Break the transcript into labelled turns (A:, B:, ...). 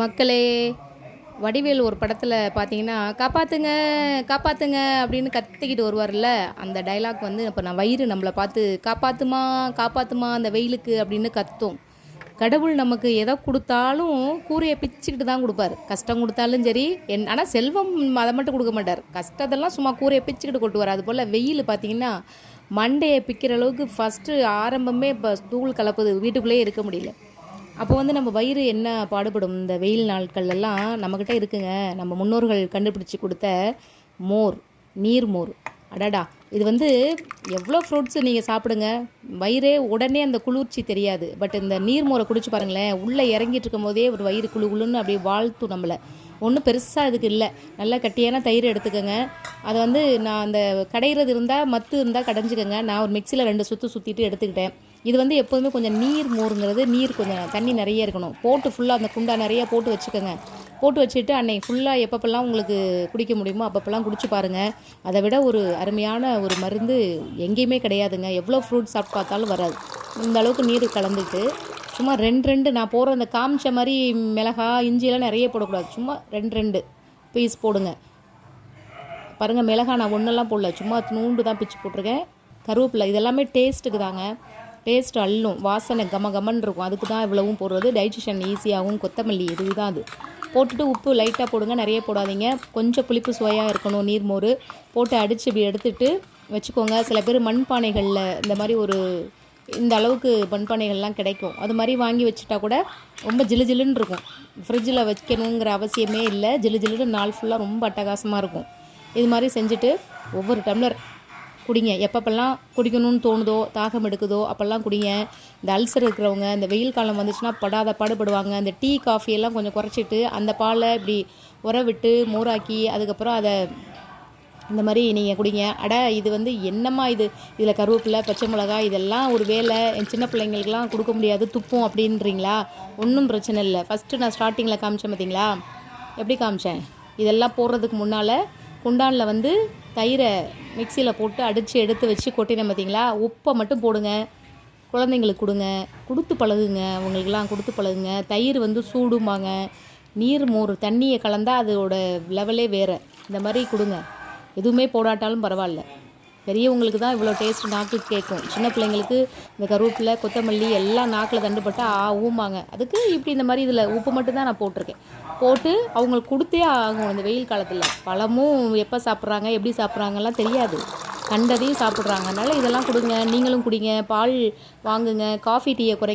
A: மக்களே வடிவேல் ஒரு படத்தில் பார்த்தீங்கன்னா காப்பாத்துங்க காப்பாத்துங்க அப்படின்னு கத்திக்கிட்டு வருவார்ல அந்த டைலாக் வந்து இப்போ நான் வயிறு நம்மளை பார்த்து காப்பாத்துமா காப்பாத்துமா அந்த வெயிலுக்கு அப்படின்னு கத்தும். கடவுள் நமக்கு எதை கொடுத்தாலும் கூரையை பிச்சுக்கிட்டு தான் கொடுப்பாரு. கஷ்டம் கொடுத்தாலும் சரி என் ஆனால் செல்வம் அதை மட்டும் கொடுக்க மாட்டார். கஷ்டத்தெல்லாம் சும்மா கூரையை பிச்சுக்கிட்டு கொட்டுவார் அது போல் வெயில் பார்த்தீங்கன்னா மண்டையை பிக்கிற அளவுக்கு ஃபஸ்ட்டு ஆரம்பமே இப்போ தூள் கலப்புது வீட்டுக்குள்ளேயே இருக்க முடியல. அப்போ வந்து நம்ம வயிறு என்ன பாடுபடும்? இந்த வெயில் நாட்கள்லாம் நம்மக்கிட்ட இருக்குங்க. நம்ம முன்னோர்கள் கண்டுபிடிச்சி கொடுத்த மோர் நீர் மோர். அடடா! இது வந்து எவ்வளோ ஃப்ரூட்ஸ் நீங்கள் சாப்பிடுங்க? வயிறே உடனே அந்த குளிர்ச்சி தெரியாது. பட் இந்த நீர் மோரை குடிச்சு பாருங்களேன் உள்ளே இறங்கிட்டு இருக்கும் போதே ஒரு வயிறு குழு குளுன்னு அப்படியே வாழ்த்தும் நம்மளை. ஒன்றும் பெருசாக இதுக்கு இல்லை. நல்லா கட்டியான தயிர் எடுத்துக்கோங்க. அதை வந்து நான் அந்த கடையிறது இருந்தால் மத்து இருந்தால் கடைஞ்சிக்கோங்க. நான் ஒரு மிக்சியில் ரெண்டு சுற்று சுற்றிட்டு எடுத்துக்கிட்டேன். இது வந்து எப்போதுமே கொஞ்சம் நீர் மோருங்கிறது நீர் கொஞ்சம் தண்ணி நிறைய இருக்கணும். போட்டு ஃபுல்லாக அந்த குண்டா நிறைய போட்டு வச்சுக்கோங்க. போட்டு வச்சுட்டு அன்னைக்கு ஃபுல்லாக எப்பப்பெல்லாம் உங்களுக்கு குடிக்க முடியுமோ அப்பப்பெல்லாம் குடிச்சு பாருங்கள் அதை விட ஒரு அருமையான ஒரு மருந்து எங்கேயுமே கிடையாதுங்க. எவ்வளோ ஃப்ரூட் சாப்பிட்டு பார்த்தாலும் வராது. இந்த அளவுக்கு நீர் கலந்துட்டு சும்மா ரெண்டு ரெண்டு நான் போடுற அந்த காமிச்ச மாதிரி மிளகா இஞ்சியெல்லாம் நிறைய போடக்கூடாது. சும்மா ரெண்டு ரெண்டு பீஸ் போடுங்க. பாருங்கள் மிளகா நான் ஒன்றெல்லாம் போடல. சும்மா நூண்டு தான் பிச்சு போட்டிருக்கேன். கருவேப்பிலை இதெல்லாமே டேஸ்ட்டுக்கு தாங்க. டேஸ்ட் அள்ளும். வாசனை கம கமன்னு இருக்கும். அதுக்கு தான் இவ்வளவும் போடுறது. டைஜஷன் ஈஸியாகவும் கொத்தமல்லி இதுதான் அது. போட்டுட்டு உப்பு லைட்டாக போடுங்க. நிறைய போடாதீங்க. கொஞ்சம் புளிப்பு சுவையாக இருக்கணும். நீர்மோர் போட்டு அடித்து இப்படி எடுத்துட்டு வச்சுக்கோங்க. சில பேர் மண்பானைகளில் இந்த மாதிரி ஒரு இந்த அளவுக்கு மண்பானைகள்லாம் கிடைக்கும். அது மாதிரி வாங்கி வச்சுட்டா கூட ரொம்ப ஜிலு ஜிலுன்னு இருக்கும். ஃப்ரிட்ஜில் வைக்கணுங்கிற அவசியமே இல்லை. ஜிலு ஜிலுன்னு நாள் ஃபுல்லாக ரொம்ப அட்டகாசமாக இருக்கும். இது மாதிரி செஞ்சுட்டு ஒவ்வொரு டம்ளர் குடிங்க. எப்பப்பெல்லாம் குடிக்கணும்னு தோணுதோ தாகம் எடுக்குதோ அப்போல்லாம் குடிங்க. இந்த அல்சர் இருக்கிறவங்க இந்த வெயில் காலம் வந்துச்சுன்னா படாத பாடுபடுவாங்க. இந்த டீ காஃபி எல்லாம் கொஞ்சம் குறைச்சிட்டு அந்த பாலை இப்படி உர விட்டு மோராக்கி அதுக்கப்புறம் அதை இந்த மாதிரி நீங்கள் குடிங்க. அட இது வந்து என்னம்மா இது? இதில் கருவேப்பிலை பச்சை மிளகா இதெல்லாம் ஒரு வேலை. என் சின்ன பிள்ளைங்களுக்குலாம் கொடுக்க முடியாது. துப்பும் அப்படின்றீங்களா? ஒன்றும் பிரச்சனை இல்லை. ஃபஸ்ட்டு நான் ஸ்டார்டிங்கில் காமிச்சேன் பார்த்தீங்களா? எப்படி காமிச்சேன்? இதெல்லாம் போடுறதுக்கு முன்னால் குண்டானில் வந்து தயிரை மிக்சியில் போட்டு அடித்து எடுத்து வச்சு கொட்டினேன் பார்த்தீங்களா? உப்பை மட்டும் போடுங்க. குழந்தைங்களுக்கு கொடுங்க. கொடுத்து பழகுங்க. அவங்களுக்கெல்லாம் கொடுத்து பழகுங்க. தயிர் வந்து சூடும்பாங்க. நீர் மோர் தண்ணியை கலந்தால் அதோட லெவலே வேறு. இந்த மாதிரி கொடுங்க. எதுவுமே போடாட்டாலும் பரவாயில்ல. பெரியவங்களுக்கு தான் இவ்வளோ டேஸ்ட் நாக்குக்கு கேட்கும். சின்ன பிள்ளைங்களுக்கு இந்த கருவேப்பிலை கொத்தமல்லி எல்லாம் நாக்கில் தண்டுப்பட்டால் ஆ ஊமாங்க அதுக்கு இப்படி இந்த மாதிரி இதில் உப்பு மட்டும் தான் நான் போட்டிருக்கேன். போட்டு அவங்களுக்கு கொடுத்தே ஆகும் இந்த வெயில் காலத்தில். பழமும் எப்போ சாப்பிட்றாங்க எப்படி சாப்பிட்றாங்கலாம் தெரியாது. கண்டதையும் சாப்பிட்றாங்க. அதனால் இதெல்லாம் கொடுங்க நீங்களும் குடிங்க பால் வாங்குங்க காஃபி டீயை குறை